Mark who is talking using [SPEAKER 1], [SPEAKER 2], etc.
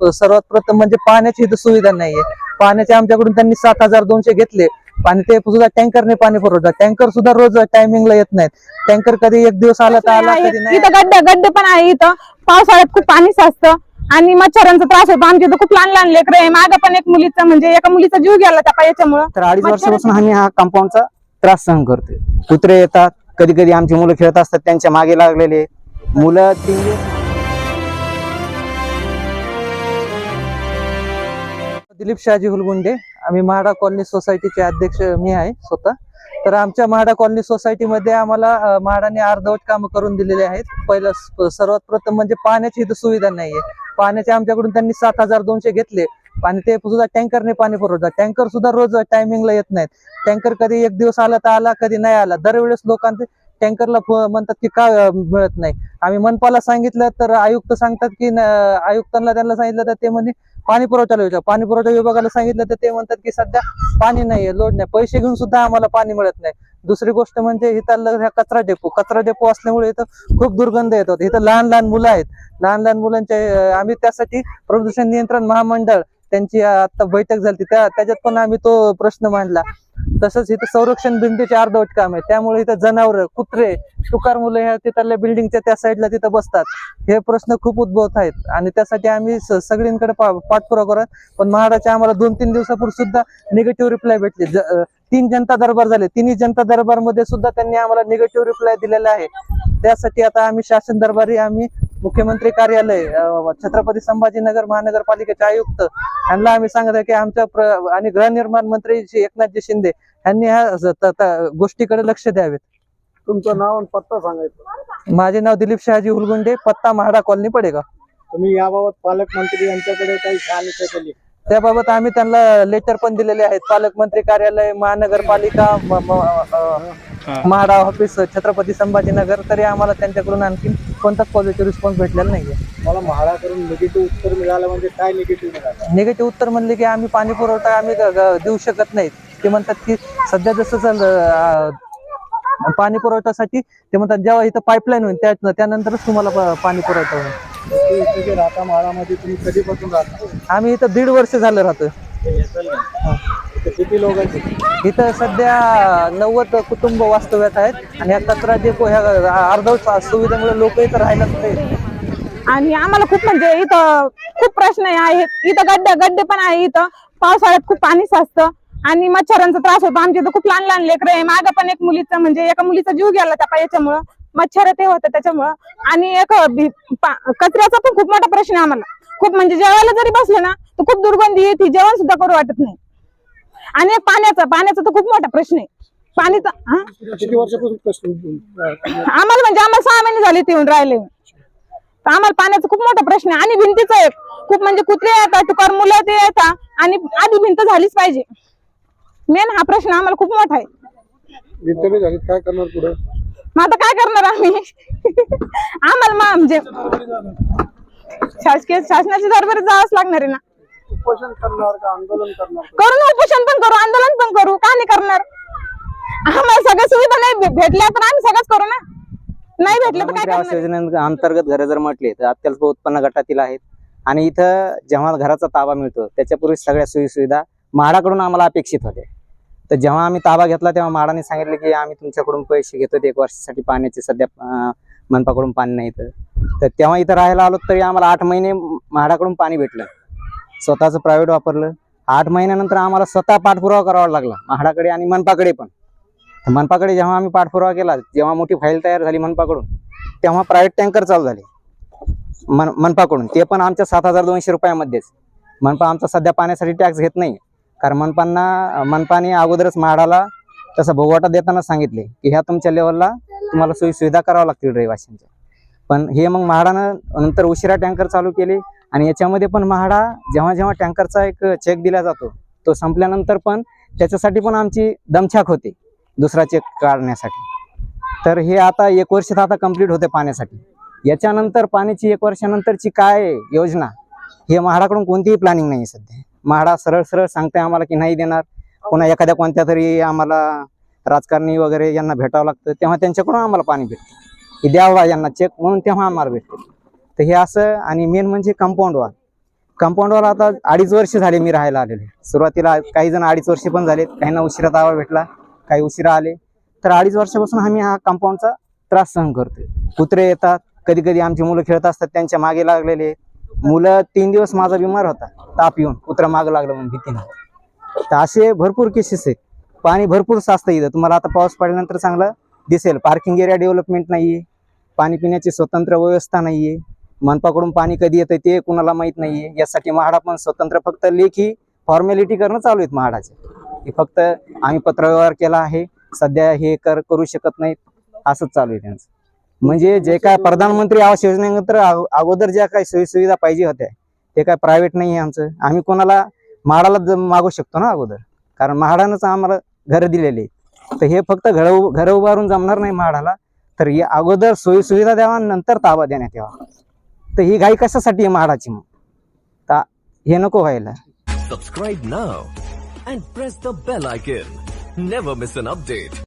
[SPEAKER 1] सर्वात प्रथम म्हणजे पाण्याची इथं सुविधा नाहीये. पाण्याचे आमच्याकडून त्यांनी सात हजार दोनशे घेतले. आणि ते सुद्धा टँकरने पाणी पुरवतात टँकर सुद्धा रोज टायमिंगला येत नाहीत. टँकर कधी एक दिवस आला तर आला कधी नाही
[SPEAKER 2] इथं गड्डे गड्डे पण आहे इथं. पावसाळ्यात खूप पाणी साचतं. आणि मच्छरांचा त्रास होतो. आमच्या इथं खूप लहान लहान लेकरं आहे. मागं पण एक मुलीचा म्हणजे एका मुलीचा जीव गेला त्या पायाच्यामुळं.
[SPEAKER 3] तर अडीच वर्षापासून आम्ही हा कंपाऊंडचा त्रास सहन करतोय. कुत्रे येतात. कधी कधी आमची मुलं खेळत असतात. त्यांच्या मागे लागलेले. मुलं
[SPEAKER 1] दिलीप शहाजी हुलगुंडे. आम्ही म्हाडा कॉलनी सोसायटीचे अध्यक्ष मी आहे स्वतः. तर आमच्या म्हाडा कॉलनी सोसायटीमध्ये आम्हाला म्हाडाने अर्धवट कामं करून दिलेले आहेत. पहिलं सर्वात प्रथम म्हणजे पाण्याची इथं सुविधा नाहीये. पाण्याचे आमच्याकडून त्यांनी सात हजार दोनशे घेतले. आणि ते सुद्धा टँकरने पाणी पुरवतात. टँकर सुद्धा रोज टायमिंगला येत नाहीत. टँकर कधी एक दिवस आला तर आला कधी नाही आला. दरवेळेस लोकांचे टँकरला म्हणतात की का मिळत नाही. आम्ही मनपाला सांगितलं तर आयुक्त सांगतात की आयुक्तांना त्यांना सांगितलं तर ते म्हणजे पाणी पुरवठा विचार पाणी पुरवठा विभागाला सांगितलं तर ते म्हणतात की सध्या पाणी नाहीये लोड नाही. पैसे घेऊन सुद्धा आम्हाला पाणी मिळत नाही. दुसरी गोष्ट म्हणजे इथं कचरा डेपो कचरा डेपो असल्यामुळे इथं खूप दुर्गंध येतो इथं लहान लहान मुलं आहेत. लहान लहान मुलांच्या आम्ही त्यासाठी प्रदूषण नियंत्रण महामंडळ त्यांची आता बैठक झाली त्या त्याच्यात पण आम्ही तो प्रश्न मांडला. तसंच इथं संरक्षण भिंतीचे अर्धवट काम आहे. त्यामुळे इथं जनावर कुत्रे तुकार मुलं ह्या तिथल्या बिल्डिंगच्या त्या साईडला तिथं बसतात. हे प्रश्न खूप उद्भवत आहेत. आणि त्यासाठी आम्ही स- सगळींकडे पा- पाठपुरावा करत पण महाडाच्या आम्हाला दोन तीन दिवसापूर्वी सुद्धा निगेटिव्ह रिप्लाय भेटले. ज- तीन जनता दरबार झाले. तिन्ही जनता दरबारमध्ये सुद्धा त्यांनी आम्हाला निगेटिव्ह रिप्लाय दिलेला आहे. त्यासाठी आता आम्ही शासन दरबारी आम्ही मुख्यमंत्री कार्यालय छत्रपती संभाजीनगर महानगरपालिकेचे आयुक्त यांना आम्ही सांगत आहे की आमच्या प्र- आणि गृहनिर्माण मंत्री श्री एकनाथजी शिंदे यांनी ह्या गोष्टीकडे लक्ष द्यावेत.
[SPEAKER 4] तुमचं नाव आणि पत्ता सांगायचं.
[SPEAKER 1] माझे नाव दिलीप शहाजी हुलगुंडे पत्ता महाडा कॉलनी पडेगा
[SPEAKER 4] तुम्ही याबाबत पालकमंत्री यांच्याकडे काही शहानिशा केली?
[SPEAKER 1] त्याबाबत आम्ही त्यांना लेटर पण दिलेले आहेत. पालकमंत्री कार्यालय महानगरपालिका म्हाडा ऑफिस छत्रपती संभाजीनगर तरी आम्हाला त्यांच्याकडून आणखी कोणताच पॉझिटिव्ह रिस्पॉन्स भेटलेला नाहीये.
[SPEAKER 4] मला म्हाडाकडून निगेटिव्ह उत्तर मिळालं म्हणजे काय निगेटिव्ह मिळालं?
[SPEAKER 1] निगेटिव्ह उत्तर म्हणले की आम्ही पाणी पुरवठा आम्ही ग- ग- देऊ शकत नाही ते म्हणतात की सध्या जसं चाललं, अं, पाणी पुरवठ्यासाठी ते म्हणतात जेव्हा इथं पाईपलाईन होईल त्या त्यानंतरच तुम्हाला प- पाणी पुरवठा होईल.
[SPEAKER 4] ते इथे जे राहता म्हाडामध्ये तुम्ही कधीपासून राहता?
[SPEAKER 1] आम्ही इथं दीड वर्ष झालं राहतो
[SPEAKER 4] इथे किती लोक आहेत
[SPEAKER 1] इथं सध्या नव्वद कुटुंब वास्तव्यात आहेत आणि या कचरा डेपो ह्या अर्धवट सुविधेमुळे लोक इथं राहायला नाही
[SPEAKER 2] आणि आम्हाला खूप म्हणजे इथं खूप प्रश्न आहेत. इथं गड्डे गड्डे पण आहे इथं. पावसाळ्यात खूप पाणी साचतं आणि मच्छरांचा त्रास होतो. आमच्या इथं खूप लहान लहान लेकरं आहे. मागं पण एक मुलीचा म्हणजे एका मुलीचा जीव गेला त्या पायाच्यामुळं मच्छर ते होतं त्याच्यामुळं. आणि एक कचऱ्याचा पण खूप मोठा प्रश्न आहे आम्हाला. खूप म्हणजे जेवायला जरी बसलं ना तर खूप दुर्गंधी येते. जेवण सुद्धा करू वाटत नाही. आणि पाण्याचा पाण्याचा तर खूप मोठा प्रश्न आहे. पाणी तर हा?
[SPEAKER 4] किती वर्षापासून कष्ट
[SPEAKER 2] आम्हाला म्हणजे आम्हाला सहा महिने झाले ते येऊन राहिले. तर आम्हाला पाण्याचा खूप मोठा प्रश्न आहे. आणि भिंतीचा एक खूप म्हणजे कुत्रे येतात तुकार मुलं ते येतात आणि आधी भिंत झालीच पाहिजे. मेन हा प्रश्न आम्हाला खूप मोठा आहे.
[SPEAKER 4] विद्यालय काय करणार पुढे?
[SPEAKER 2] मग आता काय करणार आम्ही? आम्हाला मा- म्हणजे शासकीय शासनाच्या दरबार जावंच लागणार आहे ना.
[SPEAKER 4] उपोषण करणार का आंदोलन करणार
[SPEAKER 2] करू ना उपोषण पण करू आंदोलन पण करू. का नाही करणार? आम्हाला सगळ्या सुविधा नाही भे- भेटल्या तर आम्ही सगळंच करू ना. नाही भेटलं तर काय
[SPEAKER 3] आवास
[SPEAKER 2] करणार
[SPEAKER 3] योजनेअंतर्गत घरं जर म्हटले तर अत्यल्प उत्पन्न गटातील आहेत. आणि इथं जेव्हा घराचा ताबा मिळतो त्याच्यापूर्वी सगळ्या सोयी सुविधा म्हाडाकडून आम्हाला अपेक्षित होते तर जेव्हा आम्ही ताबा घेतला तेव्हा म्हाडाने सांगितले की आम्ही तुमच्याकडून पैसे घेतो एक वर्षासाठी पाण्याचे सध्या अं, मनपाकडून पाणी नाही इथं. तर तेव्हा इथं राहायला आलो तरी आम्हाला आठ महिने म्हाडाकडून पाणी भेटलं. स्वतःचं प्रायव्हेट वापरलं. आठ महिन्यानंतर आम्हाला स्वतः पाठपुरावा करावा लागला. महाडाकडे आणि मनपाकडे पण. मनपाकडे जेव्हा आम्ही पाठपुरावा केला जेव्हा मोठी फाईल तयार झाली मनपाकडून तेव्हा प्रायव्हेट टँकर चालू झाले. मन मनपाकडून. ते पण आमच्या सात हजार दोनशे रुपयामध्येच. मनपा आमचा सध्या पाण्यासाठी टॅक्स घेत नाही. कारण मनपांना मनपाने अगोदरच म्हाडाला तसं भोगवटा देताना सांगितले की ह्या तुमच्या लेवलला तुम्हाला सोयी सुविधा कराव्या लागतील रहिवाशांच्या. पण हे मग म्हाडानं नंतर उशिरा टँकर चालू केले आणि याच्यामध्ये पण म्हाडा जेव्हा जेव्हा टँकरचा एक चेक दिला जातो तो संपल्यानंतर पण त्याच्यासाठी पण आमची दमछाक होते दुसरा चेक काढण्यासाठी. तर हे आता एक वर्ष तर आता कंप्लीट होते पाण्यासाठी. याच्यानंतर पाण्याची एक वर्षानंतरची काय योजना? हे म्हाडाकडून कोणतीही प्लॅनिंग नाही सध्या. म्हाडा सरळ सरळ सांगते आम्हाला की नाही देणार. पुन्हा एखाद्या कोणत्या तरी आम्हाला राजकारणी वगैरे यांना भेटावं लागतं. तेव्हा त्यांच्याकडून आम्हाला पाणी भेटतं. की द्यावा यांना चेक म्हणून तेव्हा आम्हाला भेटतो तर हे असं आणि मेन म्हणजे कंपाऊंड वॉल कंपाऊंड वॉल आता अडीच वर्ष झाले मी राहायला आलेले सुरुवातीला काही जण अडीच वर्ष पण झालेत. काहींना उशिरा तावा भेटला काही उशिरा आले. तर अडीच वर्षापासून आम्ही हा कंपाऊंडचा त्रास सहन करतोय. कुत्रे येतात कधी कधी आमची मुलं खेळत असतात त्यांच्या मागे लागलेले. मुलं तीन दिवस माझा बिमार होता ताप येऊन कुत्रा मागं लागलं म्हणून भीतीनं तर असे भरपूर केसेस आहेत. पाणी भरपूर साचतं इथं. तुम्हाला आता पाऊस पडल्यानंतर चांगलं दिसेल. पार्किंग एरिया डेव्हलपमेंट नाहीये. पाणी पिण्याची स्वतंत्र व्यवस्था नाहीये. मनपाकडून पाणी कधी येतं ते कुणाला माहीत नाहीये. यासाठी म्हाडा पण स्वतंत्र. फक्त लेखी फॉर्मॅलिटी करणं चालू आहेत म्हाडाचे. की फक्त आम्ही पत्रव्यवहार केला आहे. सध्या हे कर करू शकत नाहीत. असंच चालू आहे त्यांचं. म्हणजे जे काय प्रधानमंत्री आवास योजनेनंतर अगोदर ज्या काही सोयीसुविधा पाहिजे होत्या ते काय प्रायव्हेट नाही आहे आमचं. आम्ही कोणाला म्हाडाला मागू शकतो ना अगोदर. कारण म्हाडानंच आम्हाला घरं दिलेली तर हे फक्त घर घर उभारून जमणार नाही म्हाडाला. तर या अगोदर सोयीसुविधा द्यावा नंतर ताबा देण्यात यावा. तर ही घाई कशासाठी आहे मग ता हे नको व्हायला.
[SPEAKER 5] Subscribe now and press the bell icon never miss an update